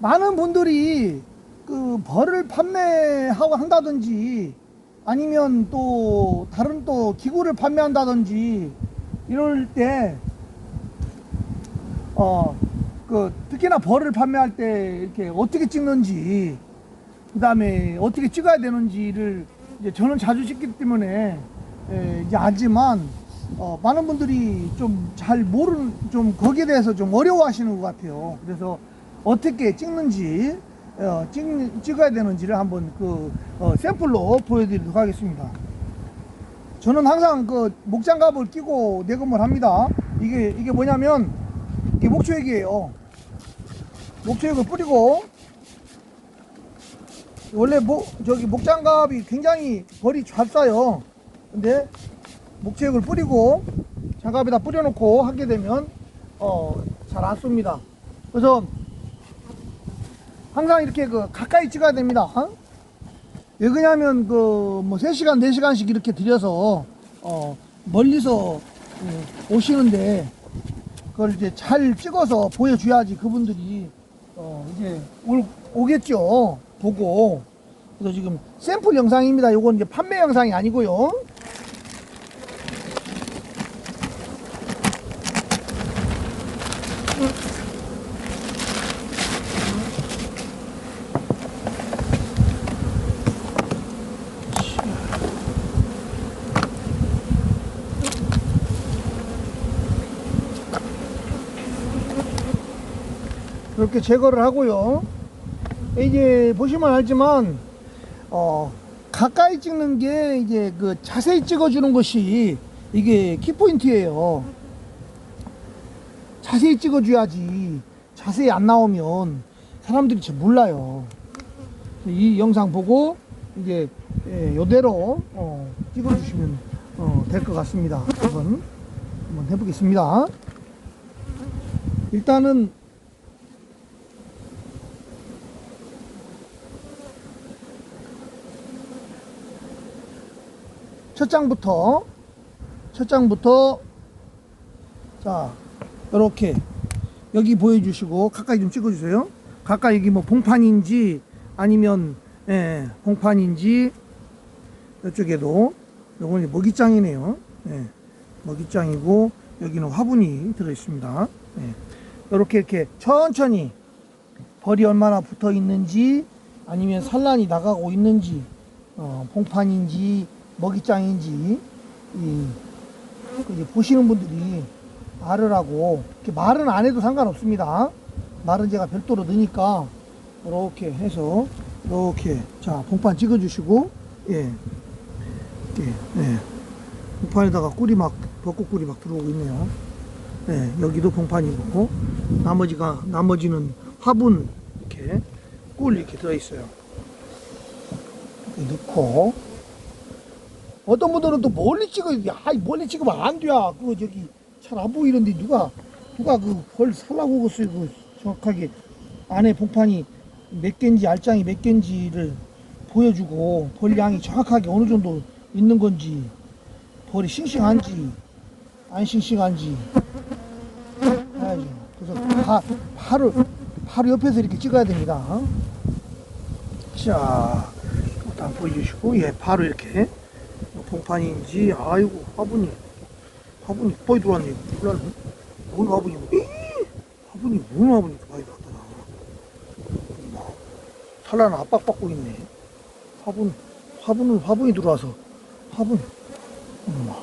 많은 분들이 그 벌을 판매하고 한다든지 아니면 또 다른 또 기구를 판매한다든지 이럴 때 어, 그 특히나 벌을 판매할 때 이렇게 어떻게 찍는지 그 다음에 어떻게 찍어야 되는지를 이제 저는 자주 찍기 때문에 예, 이제 알지만 어, 많은 분들이 좀 잘 모르는 좀 거기에 대해서 좀 어려워하시는 것 같아요. 그래서 어떻게 찍는지 어, 찍, 찍어야 되는지를 한번 그 어, 샘플로 보여드리도록 하겠습니다. 저는 항상 그 목장갑을 끼고 내검을 합니다. 이게 이게 뭐냐면 이게 목초액이에요. 목초액을 뿌리고 원래 목 저기 목장갑이 굉장히 벌이 잘 쏴요. 근데 목초액을 뿌리고 장갑에다 뿌려놓고 하게 되면 어 잘 안 쏩니다. 그래서 항상 이렇게 그 가까이 찍어야 됩니다. 어? 왜 그러냐면 그 뭐 3시간 4시간씩 이렇게 들여서 어 멀리서 음, 오시는데 그걸 이제 잘 찍어서 보여줘야지 그분들이 어 이제 올, 오겠죠 보고 그래서 지금 샘플 영상입니다 요건 이제 판매 영상이 아니고요 이렇게 제거를 하고요. 이제 보시면 알지만 어 가까이 찍는 게 이제 그 자세히 찍어주는 것이 이게 키포인트예요. 자세히 찍어줘야지 자세히 안 나오면 사람들이 잘 몰라요. 이 영상 보고 이제 예, 요대로 어, 찍어주시면 어, 될 것 같습니다. 한번 해보겠습니다. 일단은 첫 장부터 첫 장부터 자 이렇게 여기 보여주시고 가까이 좀 찍어주세요. 가까이 여기 뭐 봉판인지 아니면 예, 봉판인지 이쪽에도 요건 먹이장이네요. 예, 먹이장이고 여기는 화분이 들어 있습니다. 예, 이렇게 이렇게 천천히 벌이 얼마나 붙어 있는지 아니면 산란이 나가고 있는지 어, 봉판인지 먹이장인지 이, 그 이제 보시는 분들이 알으라고 이렇게 말은 안 해도 상관없습니다. 말은 제가 별도로 넣으니까 이렇게 해서 이렇게 자 봉판 찍어주시고 예, 예, 예. 봉판에다가 꿀이 막 벚꽃 꿀이 막 들어오고 있네요. 예, 여기도 봉판이고 나머지가 나머지는 화분 이렇게 꿀 이렇게 들어 있어요. 넣고 어떤 분들은 또 멀리 찍어 야 멀리 찍으면 안 돼. 그 저기 잘 안 보이는데 누가 누가 그벌 살라고 그랬어요. 그 정확하게 안에 봉판이 몇 개인지 알장이 몇 개인지를 보여주고 벌 양이 정확하게 어느 정도 있는 건지 벌이 싱싱한지 안 싱싱한지 해야죠. 그래서 바, 바로 바로 옆에서 이렇게 찍어야 됩니다. 자, 일단 보여주시고 예 바로 이렇게 봉판인지 아이고 화분이 화분이 거의 들어왔네. 몰랐네 뭔 화분이 에이, 화분이 뭔 화분이 많이 엄마 산란 압박받고 있네. 화분 화분은 화분이 들어와서 화분. 엄마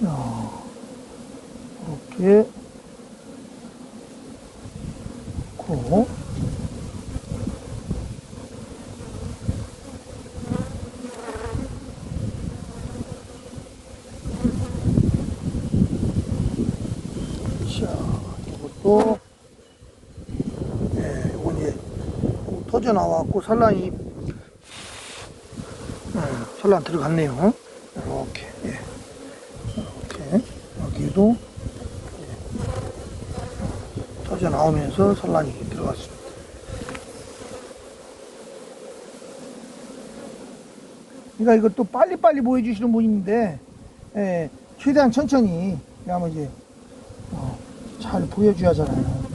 자 이렇게. 고 자, 이것도, 예, 요건 이제 터져 나왔고, 산란이, 예, 산란 들어갔네요. 이렇게, 예. 이렇게, 여기도, 예. 터져 나오면서 산란이 들어갔습니다. 그러니까 이것도 빨리빨리 보여주시는 분인데, 예, 최대한 천천히, 왜냐면 이제, 어, 잘 보여줘야 하잖아요.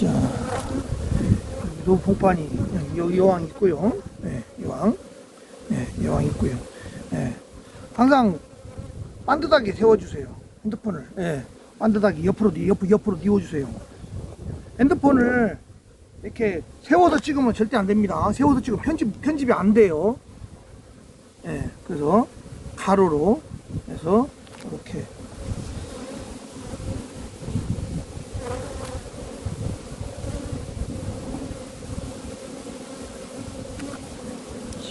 여기도 봉판이 여기 여왕 있고요. 네, 여왕. 네, 여왕 있고요. 네. 항상 반듯하게 세워주세요. 핸드폰을. 네, 반듯하게 옆으로 옆 옆으로 뉘워주세요. 핸드폰을 이렇게 세워서 찍으면 절대 안 됩니다. 세워서 찍으면 편집 편집이 안 돼요. 예, 그래서 가로로 해서 이렇게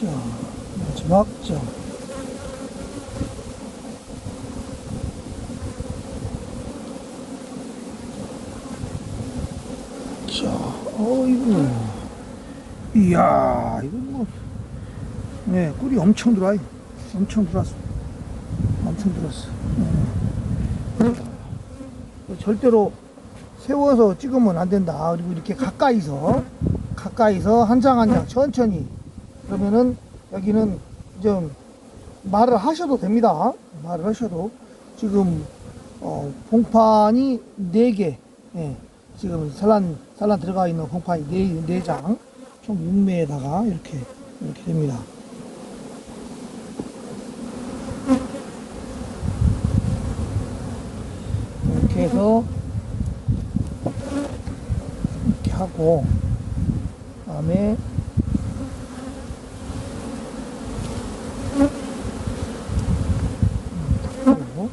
자 마지막 점 자, 어이구. 이야, 이거 뭐, 네, 꿀이 엄청 들어와요. 엄청 들어왔어. 엄청 들어왔어. 네. 절대로 세워서 찍으면 안 된다. 그리고 이렇게 가까이서, 가까이서 한 장 한장 천천히. 그러면은 여기는 좀 말을 하셔도 됩니다. 말을 하셔도. 지금, 어, 봉판이 4개. 예. 지금 산란, 산란 들어가 있는 공판이 네, 네 장, 총 6매에다가 이렇게, 이렇게 됩니다. 이렇게 해서, 이렇게 하고, 그 다음에, 그리고,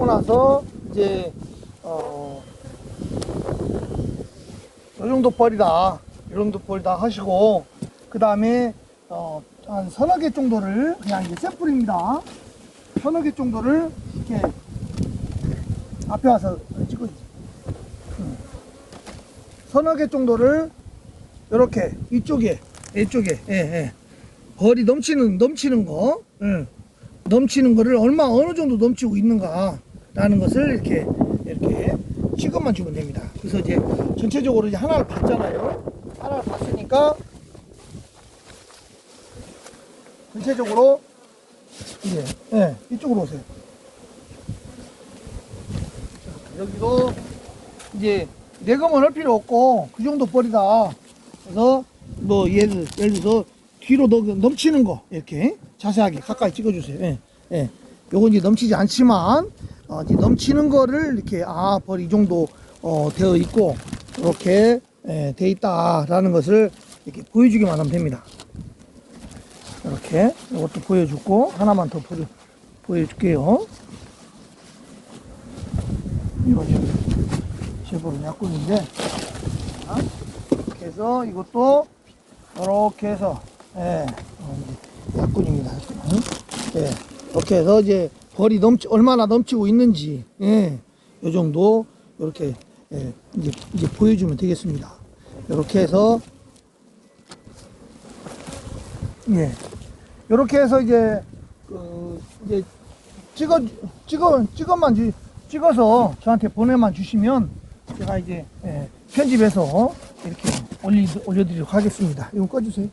닦고 나서 이제 어, 요 정도 벌이다 요 정도 벌이다 하시고 그 다음에 어, 한 서너 개 정도를 그냥 이제 샘플입니다 서너 개 정도를 이렇게 앞에 와서 찍어주세요 음. 서너 개 정도를 이렇게 이쪽에 이쪽에 예, 예. 벌이 넘치는 넘치는 거 예. 넘치는 거를 얼마 어느 정도 넘치고 있는가 라는 것을 이렇게 이렇게 찍어만 주면 됩니다. 그래서 이제 전체적으로 이제 하나를 봤잖아요. 하나를 봤으니까 전체적으로 이제 예, 이쪽으로 오세요. 자, 여기도 이제 내검은 할 필요 없고 그 정도 버리다. 그래서 뭐 예를 예를 들어서 뒤로 넘- 넘치는 거 이렇게 자세하게 가까이 찍어주세요. 예, 예. 요건 이제 넘치지 않지만 어, 이제 넘치는 거를 이렇게 아 벌 이 정도 어, 되어 있고 이렇게 예, 돼 있다라는 것을 이렇게 보여주기만 하면 됩니다. 이렇게 이것도 보여주고 하나만 더 보여, 보여줄게요. 이거 제법 약국인데 자, 이렇게 해서 이것도 이렇게 해서 예, 어, 약군입니다. 약군. 예, 이렇게 해서 이제 벌이 넘치 얼마나 넘치고 있는지 예, 요 정도 이렇게 예, 이제 이제 보여주면 되겠습니다. 이렇게 해서 예, 이렇게 해서 이제 그 이제 찍어 찍어 찍어만 주, 찍어서 저한테 보내만 주시면 제가 이제 예, 편집해서 이렇게 올리 올려드리도록 하겠습니다. 이거 꺼주세요.